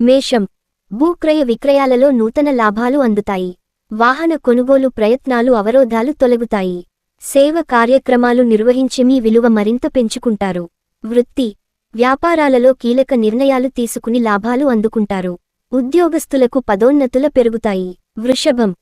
మేషం. భూక్రయ విక్రయాలలో నూతన లాభాలు అందుతాయి. వాహన కొనుగోలు ప్రయత్నాలు అవరోధాలు తొలగుతాయి. సేవ కార్యక్రమాలు నిర్వహించి మీ విలువ మరింత పెంచుకుంటారు. వృత్తి. వ్యాపారాలలో కీలక నిర్ణయాలు తీసుకుని లాభాలు అందుకుంటారు. ఉద్యోగస్తులకు పదోన్నతుల పెరుగుతాయి. వృషభం.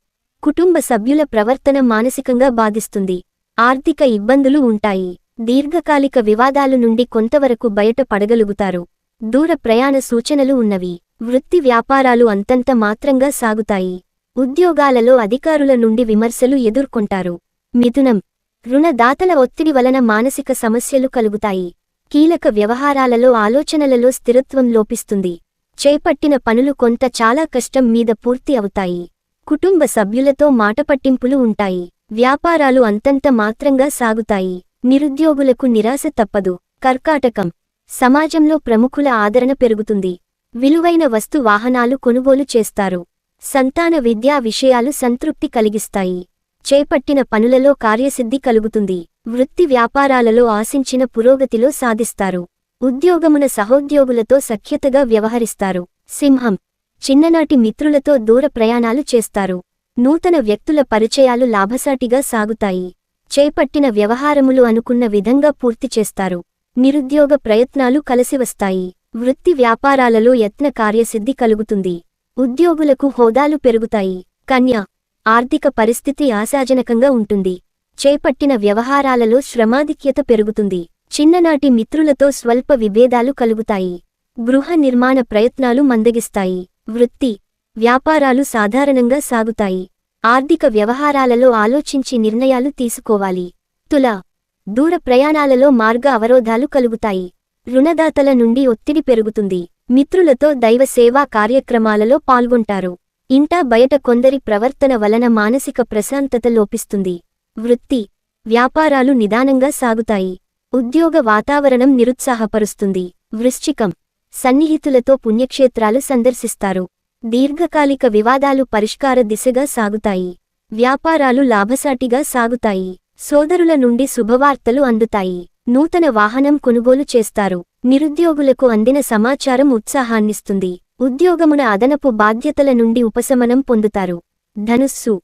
కుటుంబ సభ్యుల ప్రవర్తన మానసికంగా బాధిస్తుంది. ఆర్థిక ఇబ్బందులు ఉంటాయి. దీర్ఘకాలిక వివాదాలు నుండి కొంతవరకు బయట పడగలుగుతారు. దూర ప్రయాణ సూచనలు ఉన్నవి. వృత్తి వ్యాపారాలు అంతంత మాత్రంగా సాగుతాయి. ఉద్యోగాలలో అధికారుల నుండి విమర్శలు ఎదుర్కొంటారు. మిథునం. రుణదాతల ఒత్తిడి వలన మానసిక సమస్యలు కలుగుతాయి. కీలక వ్యవహారాలలో ఆలోచనలలో స్థిరత్వం లోపిస్తుంది. చేపట్టిన పనులు కొంత చాలా కష్టం మీద పూర్తి అవుతాయి. కుటుంబ సభ్యులతో మాటపట్టింపులు ఉంటాయి. వ్యాపారాలు అంతంత మాత్రంగా సాగుతాయి. నిరుద్యోగులకు నిరాశ తప్పదు. కర్కాటకం. సమాజంలో ప్రముఖుల ఆదరణ పెరుగుతుంది. విలువైన వస్తు వాహనాలు కొనుగోలు చేస్తారు. సంతాన విద్యా విషయాలు సంతృప్తి కలిగిస్తాయి. చేపట్టిన పనులలో కార్యసిద్ధి కలుగుతుంది. వృత్తి వ్యాపారాలలో ఆశించిన పురోగతిలో సాధిస్తారు. ఉద్యోగమున సహోద్యోగులతో సఖ్యతగా వ్యవహరిస్తారు. సింహం. చిన్ననాటి మిత్రులతో దూర ప్రయాణాలు చేస్తారు. నూతన వ్యక్తుల పరిచయాలు లాభసాటిగా సాగుతాయి. చేపట్టిన వ్యవహారములు అనుకున్న విధంగా పూర్తి చేస్తారు. నిరుద్యోగ ప్రయత్నాలు కలిసివస్తాయి వృత్తి వ్యాపారాలలో యత్న కార్యసిద్ధి కలుగుతుంది. ఉద్యోగులకు హోదాలు పెరుగుతాయి. కన్య ఆర్థిక పరిస్థితి ఆశాజనకంగా ఉంటుంది. చేపట్టిన వ్యవహారాలలో శ్రమాధిక్యత పెరుగుతుంది. చిన్ననాటి మిత్రులతో స్వల్ప విభేదాలు కలుగుతాయి. గృహ నిర్మాణ ప్రయత్నాలు మందగిస్తాయి. వృత్తి వ్యాపారాలు సాధారణంగా సాగుతాయి. ఆర్థిక వ్యవహారాలలో ఆలోచించి నిర్ణయాలు తీసుకోవాలి. తుల దూర ప్రయాణాలలో మార్గ అవరోధాలు కలుగుతాయి. రుణదాతల నుండి ఒత్తిడి పెరుగుతుంది. మిత్రులతో దైవ సేవా కార్యక్రమాలలో పాల్గొంటారు. ఇంటా బయట కొందరి ప్రవర్తన వలన మానసిక ప్రశాంతత లోపిస్తుంది. వృత్తి వ్యాపారాలు నిదానంగా సాగుతాయి. ఉద్యోగ వాతావరణం నిరుత్సాహపరుస్తుంది. వృశ్చికం సన్నిహితులతో పుణ్యక్షేత్రాలు సందర్శిస్తారు. దీర్ఘకాలిక వివాదాలు పరిష్కార దిశగా సాగుతాయి. వ్యాపారాలు లాభసాటిగా సాగుతాయి. సోదరుల నుండి శుభవార్తలు అందుతాయి. నూతన వాహనం కొనుగోలు చేస్తారు. నిరుద్యోగులకు అందిన సమాచారం ఉత్సాహాన్నిస్తుంది. ఉద్యోగమున అదనపు బాధ్యతల నుండి ఉపశమనం పొందుతారు. ధనుస్సు.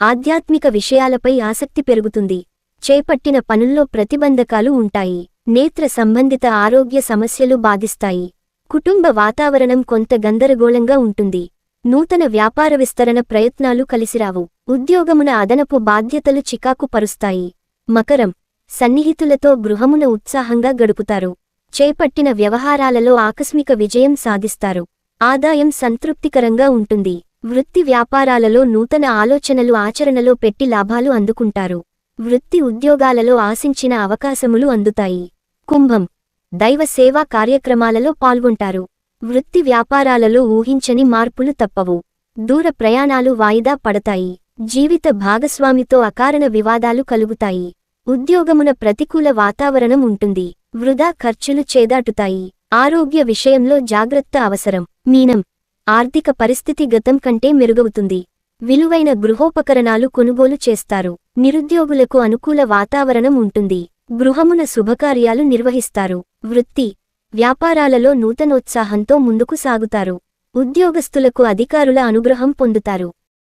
ఆధ్యాత్మిక విషయాలపై ఆసక్తి పెరుగుతుంది. చేపట్టిన పనుల్లో ప్రతిబంధకాలు ఉంటాయి. నేత్ర సంబంధిత ఆరోగ్య సమస్యలు బాధిస్తాయి. కుటుంబ వాతావరణం కొంత గందరగోళంగా ఉంటుంది. నూతన వ్యాపార విస్తరణ ప్రయత్నాలు కలిసిరావు. ఉద్యోగమున అదనపు బాధ్యతలు చికాకు పరుస్తాయి మకరం. సన్నిహితులతో గృహమున ఉత్సాహంగా గడుపుతారు. చేపట్టిన వ్యవహారాలలో ఆకస్మిక విజయం సాధిస్తారు. ఆదాయం సంతృప్తికరంగా ఉంటుంది. వృత్తి వ్యాపారాలలో నూతన ఆలోచనలు ఆచరణలో పెట్టి లాభాలు అందుకుంటారు. వృత్తి ఉద్యోగాలలో ఆశించిన అవకాశములు అందుతాయి. కుంభం దైవ సేవా కార్యక్రమాలలో పాల్గొంటారు. వృత్తి వ్యాపారాలలో ఊహించని మార్పులు తప్పవు. దూర ప్రయాణాలు వాయిదా పడతాయి. జీవిత భాగస్వామితో అకారణ వివాదాలు కలుగుతాయి. ఉద్యోగమున ప్రతికూల వాతావరణం ఉంటుంది. వృధా ఖర్చులు చేదాటుతాయి. ఆరోగ్య విషయంలో జాగ్రత్త అవసరం. మీనం. ఆర్థిక పరిస్థితి గతం కంటే మెరుగవుతుంది. విలువైన గృహోపకరణాలు కొనుగోలు చేస్తారు. నిరుద్యోగులకు అనుకూల వాతావరణం ఉంటుంది. గృహమున శుభకార్యాలు నిర్వహిస్తారు. వృత్తి. వ్యాపారాలలో నూతనోత్సాహంతో ముందుకు సాగుతారు. ఉద్యోగస్తులకు అధికారుల అనుగ్రహం పొందుతారు.